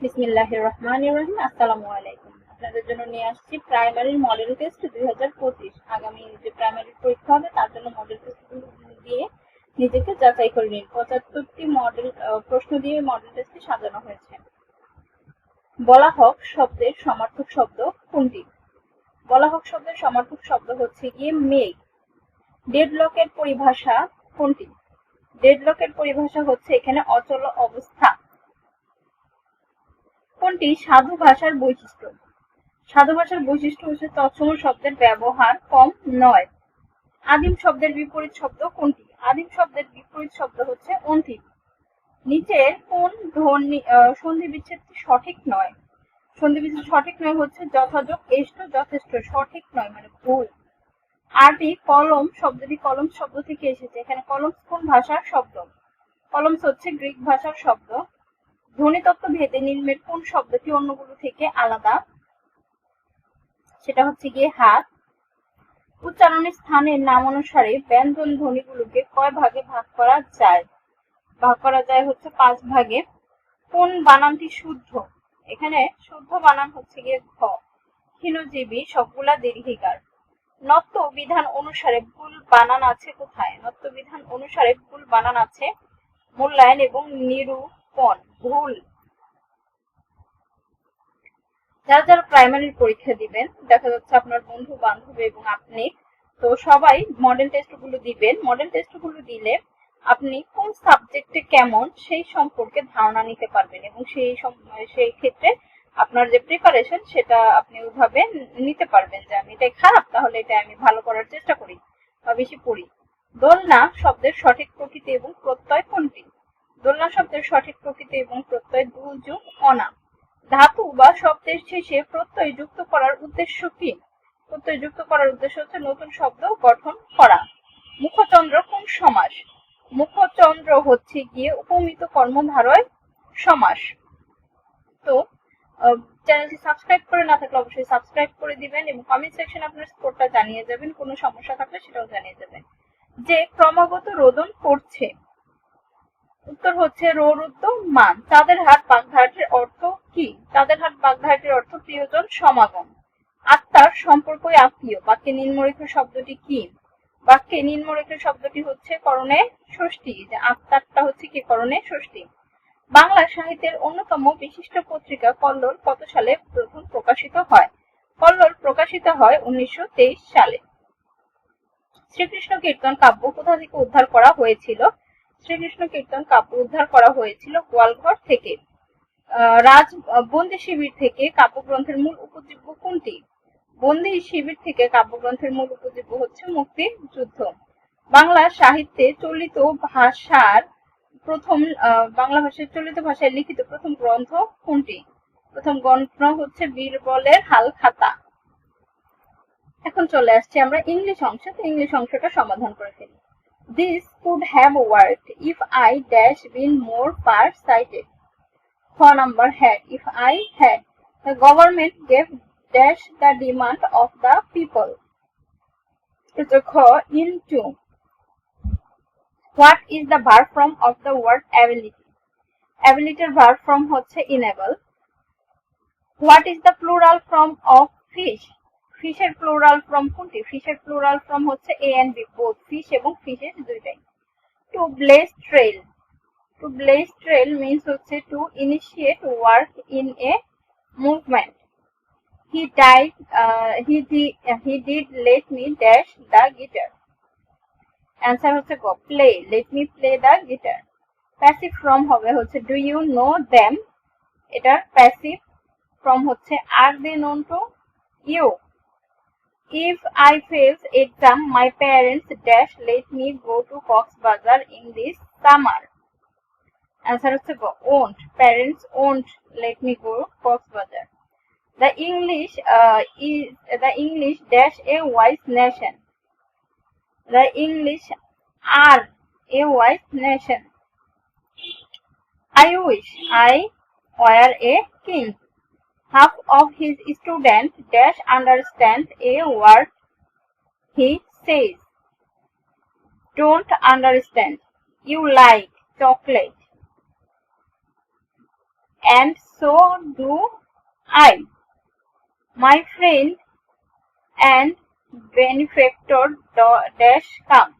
রহমান রহিম আসসালামু আলাইকুম। আপনাদের জন্য নিয়ে আসছি প্রাইমারির মডেল টেস্ট দুই হাজার পঁচিশ। আগামী যে প্রাইমারি পরীক্ষা হবে, তার জন্য মডেল দিয়ে নিজেকে যাচাই করে নিন। পঁচাত্তরটি মডেল প্রশ্ন দিয়ে মডেল সাজানো হয়েছে। বলা হোক শব্দের সমার্থক শব্দ কোনটি? বলা হোক শব্দের সমার্থক শব্দ হচ্ছে গিয়ে মেঘ। ডেডলকের পরিভাষা কোনটি? ডেডলকের পরিভাষা হচ্ছে এখানে অচল অবস্থা। কোনটি সাধু ভাষার বৈশিষ্ট্য? সাধু ভাষার বৈশিষ্ট্য হচ্ছে তৎসম শব্দের ব্যবহার কম নয়। আদিম শব্দের বিপরীত শব্দ কোনটি? আদিম শব্দের বিপরীত শব্দ হচ্ছে অন্তিম। নিচের কোন ধ্বনি সন্ধি বিচ্ছেদটি সঠিক নয়। সন্ধি বিচ্ছেদ সঠিক নয় হচ্ছে যথাযোগ, এষ্ট, যথেষ্ট। সঠিক নয় মানে ভুল। আরবি কলম শব্দটি কলম শব্দ থেকে এসেছে। এখানে কলম কোন ভাষার শব্দ? কলমস হচ্ছে গ্রিক ভাষার শব্দ। ধ্বনিতত্ত্ব ভেদে নিম্নের কোন শব্দটি অন্যগুলো থেকে আলাদা? সেটা হচ্ছে গিয়ে হাত। উচ্চারণের স্থানের নাম অনুসারে ব্যঞ্জন ধ্বনিগুলোকে কয় ভাগে ভাগ করা যায়? ভাগ করা যায় হচ্ছে পাঁচ ভাগে। কোন বানানটি শুদ্ধ? এখানে শুদ্ধ বানান হচ্ছে গিয়ে ঘ। ক্ষীণজীবী সবগুলা দীর্ঘিকার। নত্য বিধান অনুসারে ভুল বানান আছে কোথায়? নত্য বিধান অনুসারে ভুল বানান আছে মূল্যায়ন এবং নিরূপণ ভুল। যারা যারা প্রাইমারির পরীক্ষা দিবেন, দেখা যাচ্ছে আপনার বন্ধু, বান্ধব এবং আপনি, তো সবাই মডেল টেস্টগুলো দিবেন। মডেল টেস্টগুলো দিলে আপনি কোন সাবজেক্টে কেমন সেই সম্পর্কে ধারণা নিতে পারবেন এবং সেই সেই ক্ষেত্রে আপনার যে প্রিপারেশন সেটা আপনি ওইভাবে নিতে পারবেন যে আমি এটাই খারাপ, তাহলে এটা আমি ভালো করার চেষ্টা করি বা বেশি পড়ি। দোলনা শব্দের সঠিক প্রকৃতি এবং প্রত্যয় কোনটি? দোলনা শব্দের সঠিক প্রকৃতি এবং প্রত্যয় দুযোগ অনা ধাতু বা শব্দের শেষে প্রত্যয় যুক্ত করার উদ্দেশ্য কি? প্রত্যয় যুক্ত করার উদ্দেশ্য হচ্ছে নতুন শব্দ গঠন করা। মুখচন্দ্র কোন সমাস? মুখচন্দ্র হচ্ছে গিয়ে উপমিত কর্মধারয় সমাস। তো চ্যানেলটি সাবস্ক্রাইব করে না থাকলে অবশ্যই সাবস্ক্রাইব করে দিবেন এবং কমেন্ট সেকশন আপনার স্কোরটা জানিয়ে যাবেন। কোনো সমস্যা থাকলে সেটাও জানিয়ে যাবেন। যে ক্রমাগত রোদন করছে উত্তর হচ্ছে রোরুদ্ধ মান। তাদের হাট বাগধাটের অর্থ কি? তাদের হাট বাগধাটের অর্থ প্রিয়জন, সমাগম। আত্মার সম্পর্কই আত্মীয়। বাক্যে নিম্নরেখ শব্দটি কি? বাক্যে নিম্নরেখ শব্দটি হচ্ছে করণে ষষ্ঠী। যে আত্মারটা হচ্ছে কি? করণে ষষ্ঠী। বাংলা সাহিত্যের অন্যতম বিশিষ্ট পত্রিকা কল্লোল কত সালে প্রথম প্রকাশিত হয়? কল্লোল প্রকাশিত হয় উনিশশো তেইশ সালে। শ্রীকৃষ্ণ কীর্তন কাব্য কোথা থেকে উদ্ধার করা হয়েছিল? শ্রীকৃষ্ণ কীর্তন কাব্য উদ্ধার করা হয়েছিল গোয়ালঘর থেকে। রাজ বন্দি শিবির থেকে কাব্যগ্রন্থের মূল উপজীব্য কোনটি? বন্দি শিবির থেকে কাব্যগ্রন্থের মূল উপজীব্য হচ্ছে মুক্তি যুদ্ধ। বাংলা সাহিত্যে চলিত ভাষার প্রথম বাংলা ভাষায় চলিত ভাষায় লিখিত প্রথম গ্রন্থ কোনটি? প্রথম গ্রন্থ হচ্ছে বীরবলের হাল খাতা। এখন চলে আসছি আমরা ইংলিশ অংশে। তো ইংলিশ অংশটা সমাধান করে ফেলি। Have worked if I dash been more far sighted খ number had if I had the government gave dash the demand of the people খ into what is the verb form of the word ability অ্যাবিলিটির verb form হচ্ছে enable what is the plural form of fish ফিশের plural form কোনটি? ফিশের plural form হচ্ছে A and B both fish এবং ফিশের দুইটাই। To blaze trail to blaze trail means হচ্ছে to initiate work in a movement he died he D he did let me dash the guitar answer হচ্ছে go play let me play the guitar passive form হবে হচ্ছে do you know them এটার passive from হচ্ছে are they known to you If I fails exam, my parents dash let me go to Coxbazar in this summer. Answer হচ্ছে go won't. Parents won't let me go Coxbazar. The English uh, is the English dash a wise nation. The English are a wise nation. I wish I were a king. Half of his students dash understand a word he says. Don't understand. You like chocolate. And so do I. My friend and benefactor dash come.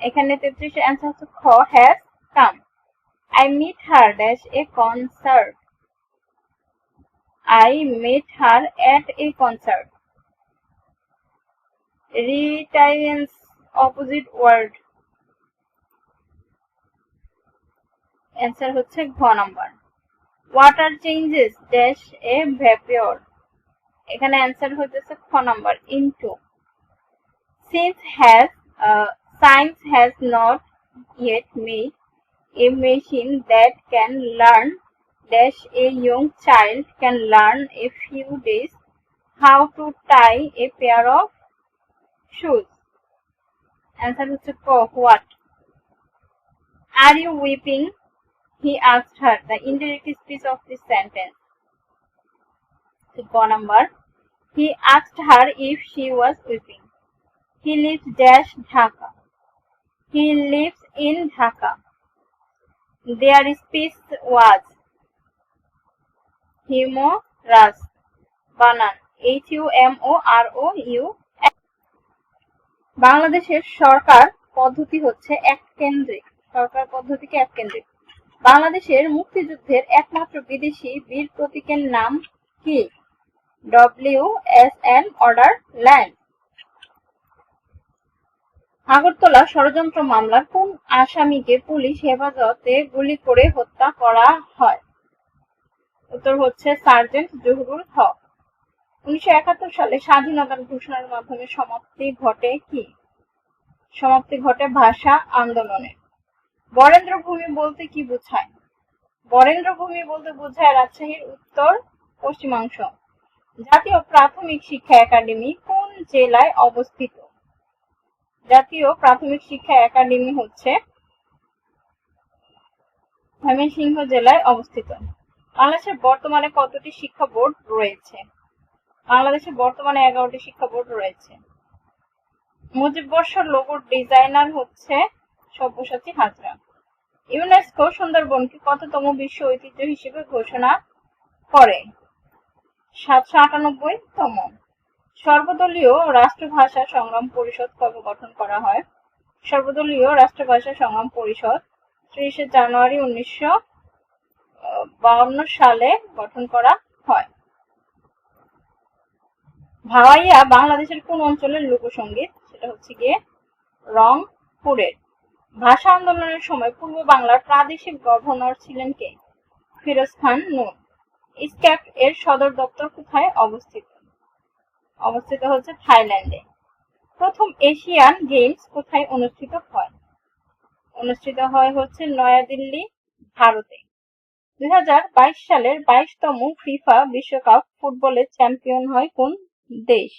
এখানে তেত্রিশ answer হচ্ছে খ has come I meet her dash a concert I met her at a concert. Reticence opposite word. Answer হচ্ছে ঘ number. Water changes dash a vapour. এখানে answer হচ্ছে খ number, into. Since has science has not yet made a machine that can learn dash a young child can learn a few days how to tie a pair of shoes answer হচ্ছে ক what are you weeping he asked her the indirect speech of this sentence to ক number he asked her if she was weeping he lives dash dhaka he lives in Dhaka. Their speech was humorous. বানান H U M O R O U বাংলাদেশের সরকার পদ্ধতি হচ্ছে এক কেন্দ্রিক সরকার পদ্ধতিকে এক কেন্দ্রিক বাংলাদেশের মুক্তিযুদ্ধের একমাত্র বিদেশি বীর প্রতীকের নাম কি? W S N order land Agartala ষড়যন্ত্র মামলার কোন আসামিকে পুলিশ হেফাজতে গুলি করে হত্যা করা হয়? উত্তর হচ্ছে সার্জেন্ট জহুরুল হক। উনিশশো একাত্তর সালে স্বাধীনতার ঘোষণার মাধ্যমে সমাপ্তি ঘটে কি? সমাপ্তি ঘটে ভাষা আন্দোলনে। বরেন্দ্র ভূমি বলতে কি বোঝায়? বরেন্দ্র ভূমি বলতে বোঝায় রাজশাহীর উত্তর পশ্চিমাংশ। জাতীয় প্রাথমিক শিক্ষা একাডেমি কোন জেলায় অবস্থিত? জাতীয় প্রাথমিক শিক্ষা একাডেমি হচ্ছে ময়মনসিংহ জেলায় অবস্থিত। বাংলাদেশের বর্তমানে কতটি শিক্ষা বোর্ড রয়েছে? বাংলাদেশে বর্তমানে এগারোটি শিক্ষা বোর্ড রয়েছে। মুজিব বর্ষর লোগোর ডিজাইনার হচ্ছে সব্যসাচী হাজরা। ইউনেস্কো সুন্দরবনকে কততম বিশ্ব ঐতিহ্য হিসেবে ঘোষণা করে? সাতশো আটানব্বই তম সর্বদলীয় রাষ্ট্রভাষা সংগ্রাম পরিষদ কবে গঠন করা হয়? সর্বদলীয় রাষ্ট্রভাষা সংগ্রাম পরিষদ ত্রিশে জানুয়ারি উনিশশো বাউন্ন সালে গঠন করা হয়। ভাওয়াইয়া বাংলাদেশের কোন অঞ্চলের লোকসঙ্গীত সেটা হচ্ছে গিয়ে রংপুরের। ভাষা আন্দোলনের সময় পূর্ব বাংলার প্রাদেশিক গভর্নর ছিলেন কে? ফিরোজ খান নূর। ইসক্যাপ এর সদর দপ্তর কোথায় অবস্থিত? অবস্থিত হচ্ছে থাইল্যান্ডে। প্রথম এশিয়ান গেমস কোথায় অনুষ্ঠিত হয়? অনুষ্ঠিত হয় হচ্ছে নয়াদিল্লি, ভারতে। দুই হাজার বাইশ সালের বাইশতম ফিফা বিশ্বকাপ ফুটবলের চ্যাম্পিয়ন হয় কোন দেশ?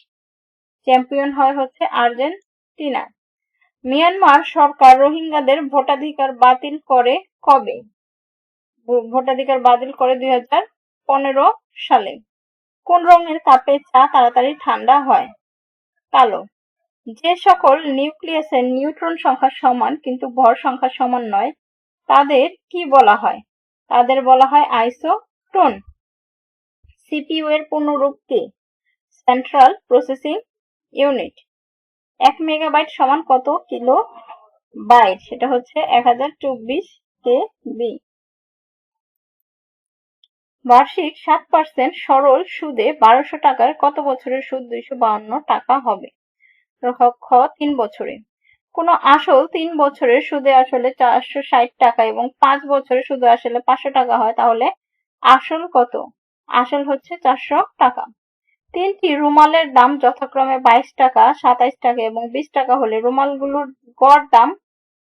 চ্যাম্পিয়ন হয় হচ্ছে আর্জেন্টিনা। মিয়ানমার সরকার রোহিঙ্গাদের ভোটাধিকার বাতিল করে কবে? ভোটাধিকার বাতিল করে দুই হাজার পনেরো সালে। কোন রঙের কাপে চা তাড়াতাড়ি ঠান্ডা হয়? কালো। যে সকল নিউক্লিয়াসের নিউট্রন সংখ্যা সমান কিন্তু ভর সংখ্যা সমান নয়, তাদের কি বলা হয়? তাদের বলা হয় আইসোটোন। সিপিইউ এর পূর্ণরূপ কি? সেন্ট্রাল প্রসেসিং ইউনিট এক মেগাবাইট সমান কত কিলো বাইট সেটা হচ্ছে এক হাজার চব্বিশ কে বি বার্ষিক সাত পার্সেন্ট সরল সুদে বারোশো টাকার কত বছরের সুদ? দুইশো বাউন্ন টাকা হবে। খ, তিন বছরে। কোন আসল তিন বছরের সুদে আসলে চারশো ষাট টাকা এবং পাঁচ বছরের সুদে আসলে পাঁচশো টাকা হয়, তাহলে আসল কত? আসল হচ্ছে চারশো টাকা। তিনটি রুমালের দাম যথাক্রমে বাইশ টাকা, সাতাইশ টাকা এবং বিশ টাকা হলে রুমালগুলোর গড় দাম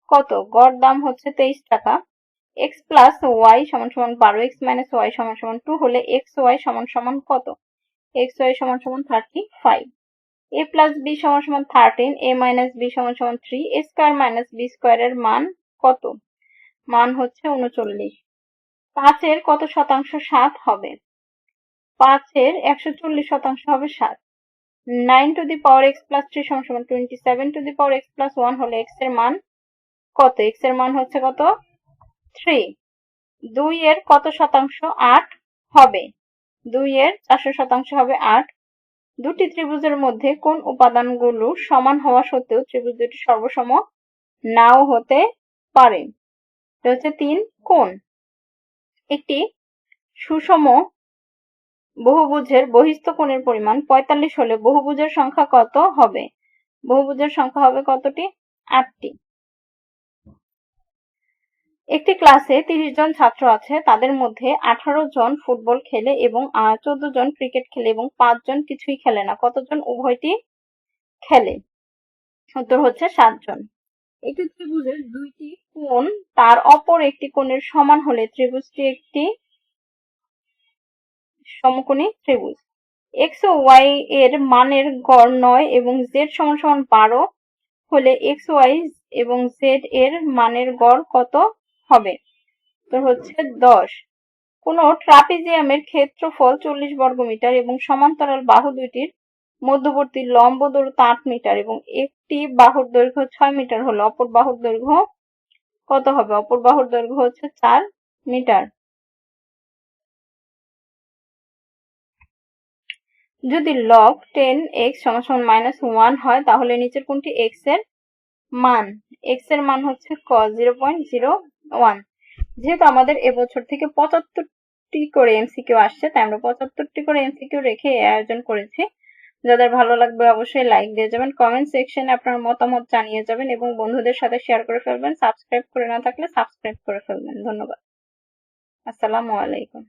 কত? গড় দাম হচ্ছে তেইশ টাকা। এক্স প্লাস ওয়াই সমান সমান বারো, এক্স মাইনাস ওয়াই সমান সমান টু হলে এক্স ওয়াই সমান সমান কত? এক্স ওয়াই সমান সমান thirty five. A plus B সমান সমান থার্টিন এ মাইনাস বি সমান সমান three A square minus B স্কোয়ারের মান কত? মান হচ্ছে উনচল্লিশ। পাঁচের কত শতাংশ? সাত হবে। পাঁচের একশো চল্লিশ শতাংশ হবে সাত। Nine to the power X plus three সমান সমান twenty seven to the power X plus one হলে এক্সের মান কত? এক্সের মান হচ্ছে কত? থ্রি দুই এর কত শতাংশ? আট হবে। দুই এর চারশো শতাংশ হবে আট। দুটি ত্রিভুজের মধ্যে কোন উপাদানগুলো সমান হওয়া সত্ত্বেও ত্রিভুজ দুটি সর্বসম নাও হতে পারে? হচ্ছে তিন কোণ। একটি সুষম বহুভুজের বহিস্থ কোণের পরিমাণ পঁয়তাল্লিশ হলে বহুভুজের সংখ্যা কত হবে? বহুভুজের সংখ্যা হবে কতটি? আটটি। একটি ক্লাসে তিরিশ জন ছাত্র আছে, তাদের মধ্যে আঠারো জন ফুটবল খেলে এবং চোদ্দ জন ক্রিকেট খেলে এবং পাঁচ জন কিছুই খেলে না। কতজন উভয়টি খেলে? উত্তর হচ্ছে সাতজন একটি ত্রিভুজের দুইটি কোণ, তার অপর একটি কোণের সমান হলে ত্রিভুজটি একটি সমকোণী ত্রিভুজ। এক্স ও ওয়াই এর মানের গড় নয় এবং জেড সমান সমান বারো হলে এক্স ওয়াই এবং জেড এর মানের গড় কত? হবে। তো হচ্ছে দশ। কোন ট্রাপিজিয়ামের ক্ষেত্রফল চল্লিশ বর্গমিটার এবং সমান্তরাল বাহু দুইটির মধ্যবর্তী লম্ব দূরত্ব আট মিটার এবং একটি বাহুর দৈর্ঘ্য ছয় মিটার হলে অপর বাহুর দৈর্ঘ্য কত হবে? অপর বাহুর দৈর্ঘ্য হচ্ছে চার মিটার। যদি লগ টেন এক্স সমান মাইনাস ওয়ান হয়, তাহলে নিচের কোনটি এক্সের মান? এক্সের মান হচ্ছে ক জিরো পয়েন্ট জিরো ওয়ান যেহেতু আমাদের এবছর থেকে পঁচাত্তরটি করে এমসিকিউ আসছে, তাই আমরা পঁচাত্তরটি করে এমসিকিউ রেখে আয়োজন করেছি। যাদের ভালো লাগবে অবশ্যই লাইক দিয়ে যাবেন কমেন্ট সেকশনে আপনার মতামত জানিয়ে যাবেন এবং বন্ধুদের সাথে শেয়ার করে ফেলবেন। সাবস্ক্রাইব করে না থাকলে সাবস্ক্রাইব করে ফেলবেন। ধন্যবাদ। আসসালামু আলাইকুম।